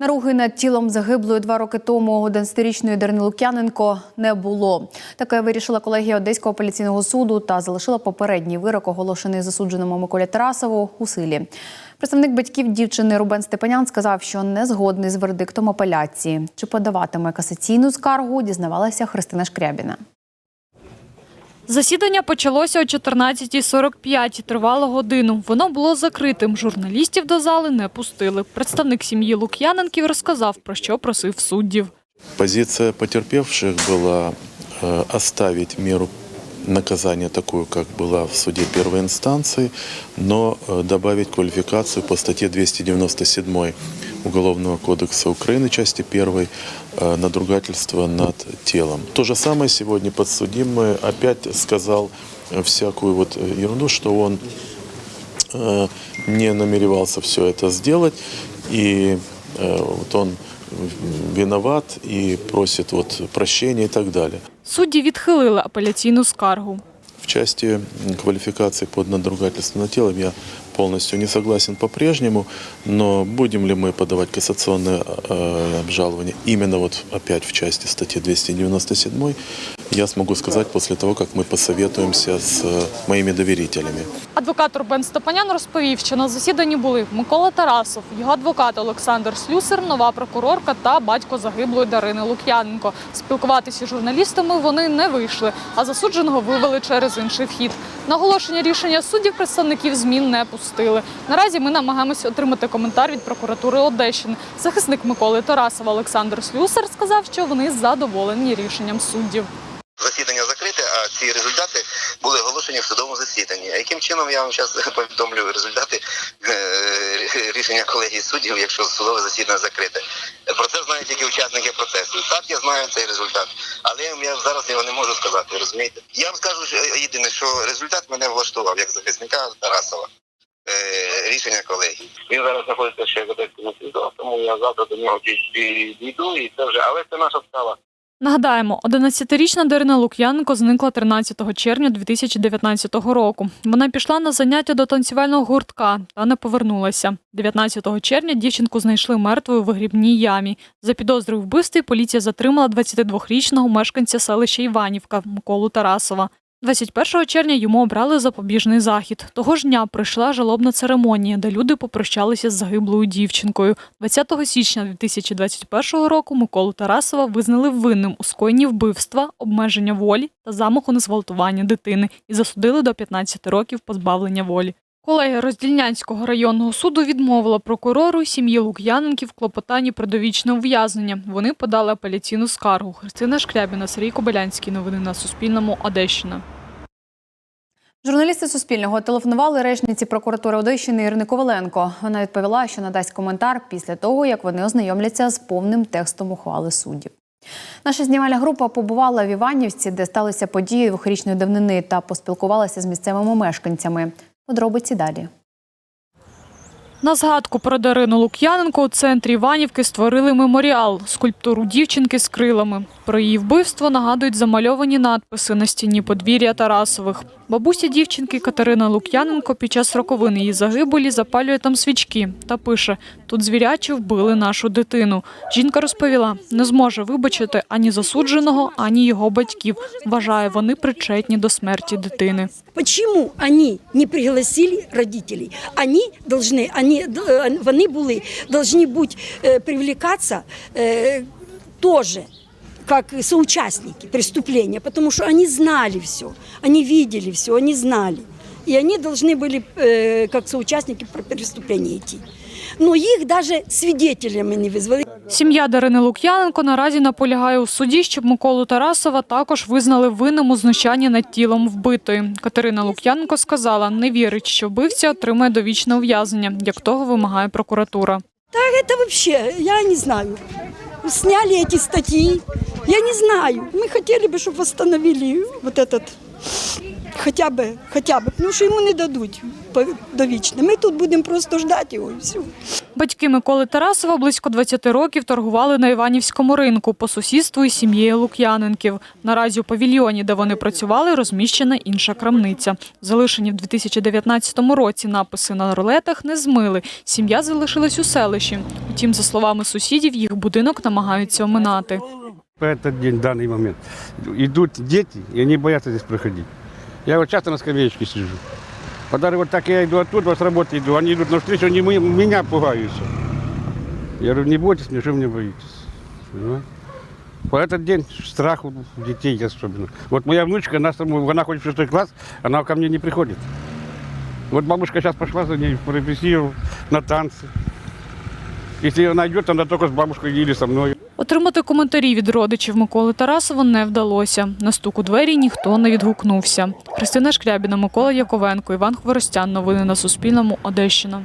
Наруги над тілом загиблої два роки тому 11-річної Дарини Лук'яненко не було. Таке вирішила колегія Одеського апеляційного суду та залишила попередній вирок, оголошений засудженому Миколі Тарасову у силі. Представник батьків дівчини Рубен Степанян сказав, що не згодний з вердиктом апеляції. Чи подаватиме касаційну скаргу, дізнавалася Христина Шкрябіна. Засідання почалося о 14.45 і тривало годину. Воно було закритим. Журналістів до зали не пустили. Представник сім'ї Лук'яненків розказав, про що просив суддів. Позиция потерпевших была э, оставить меру наказания такую, как была в суде первой инстанции, но э, добавить квалификацию по статье 297 Уголовного кодекса Украины, части 1, э, надругательство над телом. То же самое сегодня подсудимый опять сказал э, всякую вот э, ерунду, что он э, не намеревался все это сделать, и э, вот он виноват и просит вот прощения и так далее. Судді відхилили апеляційну скаргу. В части квалификации под надругательство над телом я полностью не согласен по-прежнему, но будем ли мы подавать кассационное э, обжалование именно вот опять в части статьи 297, я смогу сказать после того, как мы посоветуемся с э, моими доверителями. Адвокат Рубен Степанян розповів, що на засіданні були Микола Тарасов, його адвокат Олександр Слюсар, нова прокурорка та батько загиблої Дарини Лук'яненко. Спілкуватися з журналістами вони не вийшли, а засудженого вивели через інший вхід. Наголошення рішення суддів представників змін не пустили. Наразі ми намагаємося отримати коментар від прокуратури Одещини. Захисник Миколи Тарасова Олександр Слюсар сказав, що вони задоволені рішенням суддів. Засідання закрите, а ці результати були оголошені в судовому засіданні. А яким чином я вам зараз повідомлю результати е, рішення колегії суддів, якщо судове засідання закрите? Про це знають тільки учасники процесу. Так, я знаю цей результат, але я зараз його не можу сказати. Розумієте? Я вам скажу що єдине, що результат мене влаштував як захисника Тарасова. е, Рішення колегії. Він зараз знаходиться ще в тому я завтра до нього підійду і це вже, але це наша справа. Нагадаємо, 11-річна Дарина Лук'яненко зникла 13 червня 2019 року. Вона пішла на заняття до танцювального гуртка та не повернулася. 19 червня дівчинку знайшли мертвою в вигрібній ямі. За підозрою вбивстві поліція затримала 22-річного мешканця селища Іванівка Миколу Тарасова. 21 червня йому обрали запобіжний захід. Того ж дня прийшла жалобна церемонія, де люди попрощалися з загиблою дівчинкою. 20 січня 2021 року Миколу Тарасова визнали винним у скоєнні вбивства, обмеження волі та замаху на зґвалтування дитини і засудили до 15 років позбавлення волі. Колегія Роздільнянського районного суду відмовила прокурору сім'ї Лук'яненків в клопотанні про довічне ув'язнення. Вони подали апеляційну скаргу. Христина Шкрябіна, Сергій Кобилянський. Новини на Суспільному. Одещина. Журналісти Суспільного телефонували речниці прокуратури Одещини Ірини Коваленко. Вона відповіла, що надасть коментар після того, як вони ознайомляться з повним текстом ухвали суддів. Наша знімальна група побувала в Іванівці, де сталися події двохрічної давнини, та поспілкувалася з місцевими мешканцями. Подробиці далі. На згадку про Дарину Лук'яненко у центрі Іванівки створили меморіал – скульптуру дівчинки з крилами. Про її вбивство нагадують замальовані надписи на стіні подвір'я Тарасових. Бабуся дівчинки Катерина Лук'яненко під час роковини її загибелі запалює там свічки та пише «Тут звірячі вбили нашу дитину». Жінка розповіла, не зможе вибачити ані засудженого, ані його батьків. Вважає, вони причетні до смерті дитини. Почему они не пригласили родителей? Они должны, они, э, вони були, должны быть, э, привлекаться э, тоже как соучастники преступления, потому что они знали все, они видели все, они знали. И они должны были э, как соучастники преступления идти. Но их даже свидетелями не вызвали. Сім'я Дарини Лук'яненко наразі наполягає у суді, щоб Миколу Тарасова також визнали винним у знущанні над тілом вбитої. Катерина Лук'яненко сказала, не вірить, що вбивця отримає довічне ув'язнення, як того вимагає прокуратура. Так это вообще, я не знаю. Сняли эти статьи, я не знаю. Мы хотели бы, чтобы восстановили вот этот хоча б, хоча б, ну що йому не дадуть довічно. Ми тут будемо просто ждати його і все. Батьки Миколи Тарасова близько 20 років торгували на Іванівському ринку по сусідству із сім'єю Лук'яненків. Наразі у павільйоні, де вони працювали, розміщена інша крамниця. Залишені в 2019 році написи на рулетах не змили. Сім'я залишилась у селищі. Утім, за словами сусідів, їх будинок намагаються оминати. В этот день, в данный момент, идут дети, и они боятся здесь проходить. Я вот часто на скамеечке сижу. Подарок вот так я иду оттуда, с работы иду, они идут навстречу, они меня пугаются. Я говорю, не бойтесь, что мне боитесь? Понимаете? В этот день страх у детей особенно. Вот моя внучка, она, она ходит в шестой класс, она ко мне не приходит. Вот бабушка сейчас пошла за ней в репрессию на танцы. Если она идет, она только с бабушкой или со мной. Отримати коментарі від родичів Миколи Тарасова не вдалося. На стук у двері ніхто не відгукнувся. Христина Шкрябіна, Микола Яковенко, Іван Хворостян. Новини на Суспільному. Одещина.